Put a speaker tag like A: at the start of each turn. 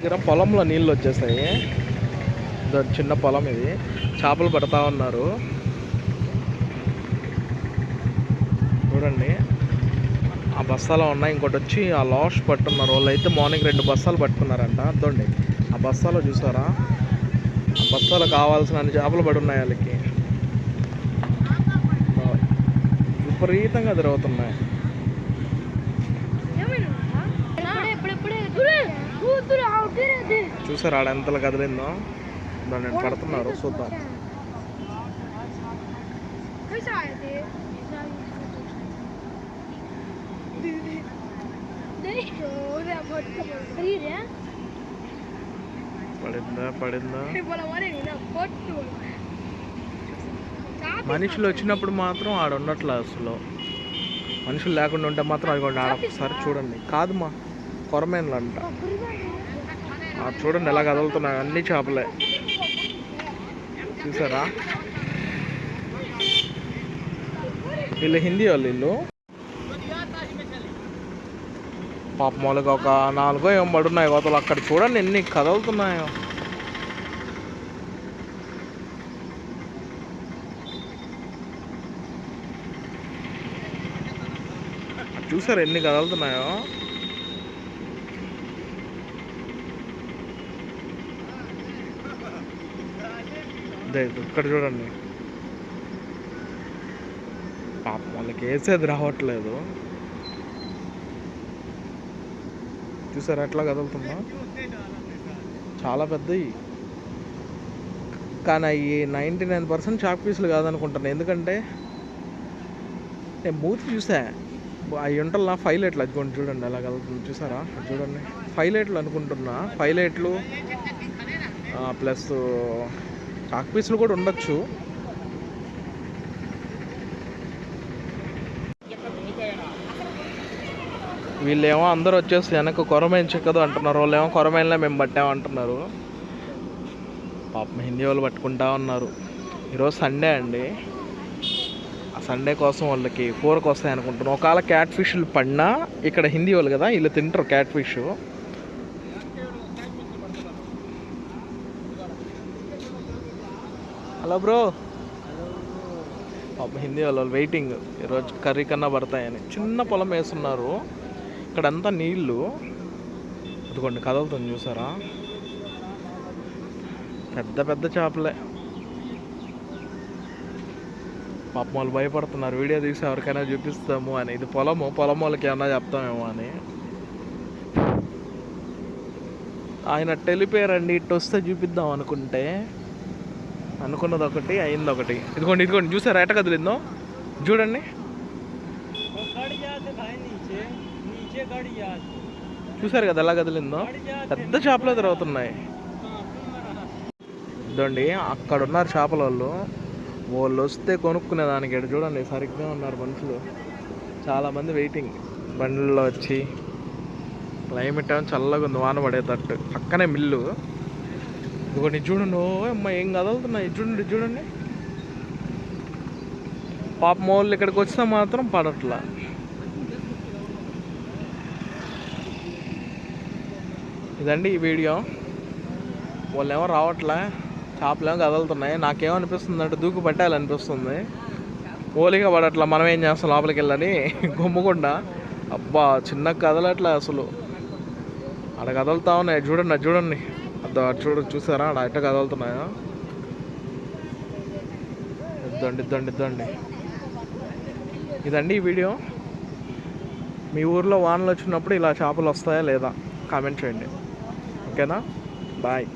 A: దగ్గర పొలంలో నీళ్ళు వచ్చేసాయి. చిన్న పొలం ఇది. చేపలు పడతా ఉన్నారు. చూడండి. ఆ బస్తాలో ఉన్నాయి. ఇంకోటి వచ్చి ఆ లాస్ట్ పట్టున్నారు. వాళ్ళు అయితే మార్నింగ్ రెండు బస్తాలు పట్టుకున్నారంట. అర్థండి ఆ బస్తాలో చూసారా? ఆ బస్తాలో కావాల్సిన అన్ని చేపలు పడి ఉన్నాయి వాళ్ళకి. విపరీతంగా తిరుగుతున్నాయి. చూసారు ఆడ ఎంతలో కదిలిందో? దాన్ని పడుతున్నారు చూద్దాం. పడిందా పడిందా? మనుషులు వచ్చినప్పుడు మాత్రం ఆడ ఉన్నట్లే అసలు. మనుషులు లేకుండా ఉంటే మాత్రం అది కూడా ఆడ ఒకసారి చూడండి. కాదు మా కొరమేన్లు అంట. చూడండి ఎలా కదులుతున్నాయి అన్ని చేపలే. చూసారా? వీళ్ళు హిందీ వాళ్ళు వీళ్ళు. పాప మొలక ఒక నాలుగో ఏం పడున్నాయి కోతలు అక్కడ చూడండి ఎన్ని కదులుతున్నాయో. చూసారు ఎన్ని కదులుతున్నాయో? ఇక్కడ చూడండి. పాపం వాళ్ళకి వేసేది రావట్లేదు. చూసారా ఎట్లా కదులుతుందా? చాలా పెద్దవి కానీ అవి నైంటీ నైన్ పర్సెంట్ చాక్ పీసులు కాదనుకుంటాను ఎందుకంటే నేను మూతి చూసా. అవి ఉంటల్లా ఫైలైట్లు అది కొన్ని చూడండి ఎలా కదులుతుంది. చూసారా? చూడండి. ఫైలైట్లు అనుకుంటున్నా. ఫైలైట్లు ప్లస్ చాక్ పీసులు కూడా ఉండొచ్చు. వీళ్ళేమో అందరూ వచ్చేసి వెనక కొరమైన చిక్కదు అంటున్నారు. వాళ్ళేమో కొరమైనలో మేము పట్టామంటున్నారు పాపం హిందీ వాళ్ళు పట్టుకుంటా ఉన్నారు. ఈరోజు సండే అండి. ఆ సండే కోసం వాళ్ళకి కూరకు వస్తాయి అనుకుంటున్నాను ఒకవేళ క్యాట్ ఫిష్లు పడినా ఇక్కడ హిందీ వాళ్ళు కదా వీళ్ళు తింటారు క్యాట్ ఫిష్ హలో బ్రో పాప హిందీ వాళ్ళు వెయిటింగ్ ఈరోజు కర్రీ కన్నా పడతాయని. చిన్న పొలం వేస్తున్నారు. ఇక్కడంతా నీళ్ళు ఇదిగోండి కదలుతుంది చూసారా? పెద్ద పెద్ద చేపలే. పాపం వాళ్ళు భయపడుతున్నారు. వీడియో తీసి ఎవరికైనా చూపిస్తాము అని. ఇది పొలము. పొలం వాళ్ళకి ఏమన్నా చెప్తామేమో అని. ఆయన టెలిపేరండి. ఇటు వస్తే చూపిద్దాం అనుకుంటే. అనుకున్నది ఒకటి అయింది ఒకటి ఇదిగోండి ఇదిగోండి చూసారా ఎట కదిలిందో? చూడండి. చూసారు కదా ఎలా కదిలిందో? పెద్ద చేపలు తిరుగుతున్నాయి. ఇదండి అక్కడ ఉన్నారు చేపల వాళ్ళు వాళ్ళు వస్తే కొనుక్కునే దానికి ఇక్కడ చూడండి సరిగ్గా ఉన్నారు మనుషులు. చాలామంది వెయిటింగ్. బండ్లలో వచ్చి క్లైమేట్ ఏమో చల్లగా ఉంది వాన పడేటట్టు పక్కనే మిల్లు. ఇదిగోండి చూడండి ఓ అమ్మ ఏం కదులుతున్నాయి? చూడండి చూడండి. పాప వాళ్ళు ఇక్కడికి వచ్చినా మాత్రం పడట్లా. ఇదండి ఈ వీడియో. వాళ్ళు రావట్లే. చేపలేమో ఏమో కదులుతున్నాయి నాకేమనిపిస్తుంది అంటే దూకు పట్టాలనిపిస్తుంది. ఓలిగా పడట్లా. మనం ఏం చేస్తాం లోపలికి వెళ్ళని? గుమ్మకుండా అబ్బా చిన్న కదలట్లే అసలు. అక్కడ కదులుతా ఉన్నాయి. చూడండి అది చూడండి. చూడ చూసారా? అక్కడ ఎట్ట కదులుతున్నాయో ఇద్దండి ఇద్దండి ఇద్దండి. ఇదండి ఈ వీడియో. మీ ఊర్లో వానలు వచ్చినప్పుడు ఇలా చేపలు వస్తాయా లేదా? కామెంట్ చేయండి. ఓకేనా? బాయ్.